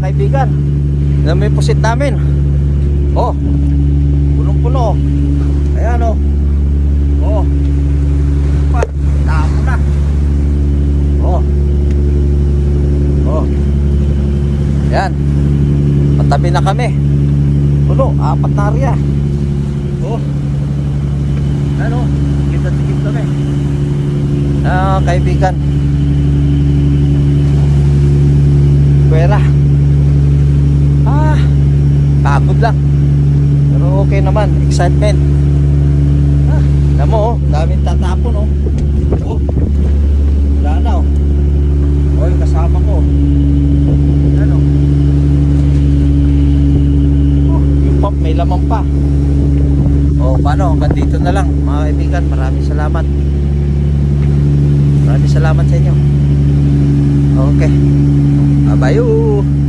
kaibigan. Yan may pusit namin. Oh. Punong-puno. Ayan oh. Oh. Tapo na. Oh. Oh. Yan. Patabi na kami. Puno, apat na area. Oh. Ano? Kita tigib kami. Ah, kaibigan. Pwera. Ah, pagod lang. Pero okay naman, excitement. Ah, alam mo, oh, daming tatapon, oh. Oh, wala na, oh. Oh, kasama ko. Ano? Oh, yung pop, may laman pa. Oh, paano? Hanggang dito na lang, mga kaibigan. Maraming salamat. Maraming salamat sa inyo. Okay. Bye-bye.